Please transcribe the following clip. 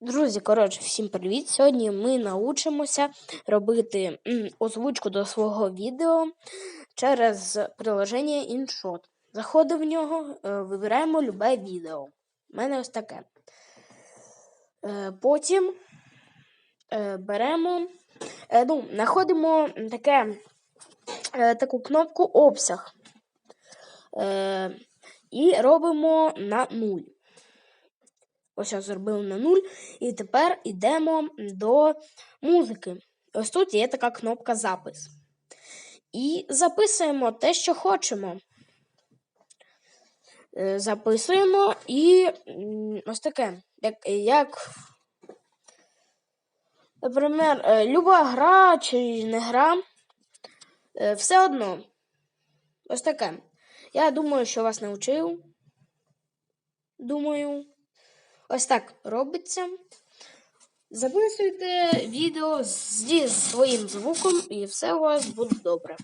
Друзі, коротше, всім привіт! Сьогодні ми научимося робити озвучку до свого відео через приложення InShot. Заходимо в нього, е, вибираємо любе відео. У мене ось таке. Е, Потім е, беремо, ну, знаходимо таке, таку кнопку обсяг і робимо на нуль. Ось я зробив на нуль. І тепер йдемо до музики. Ось тут є така кнопка запис. І записуємо те, що хочемо. Е, Записуємо і ось таке. Як, як наприклад, е, люба гра чи не гра. е, Все одно. Ось таке. Я думаю, що вас навчив. Думаю. Ось так робиться. Записуйте відео зі своїм звуком, і все у вас буде добре.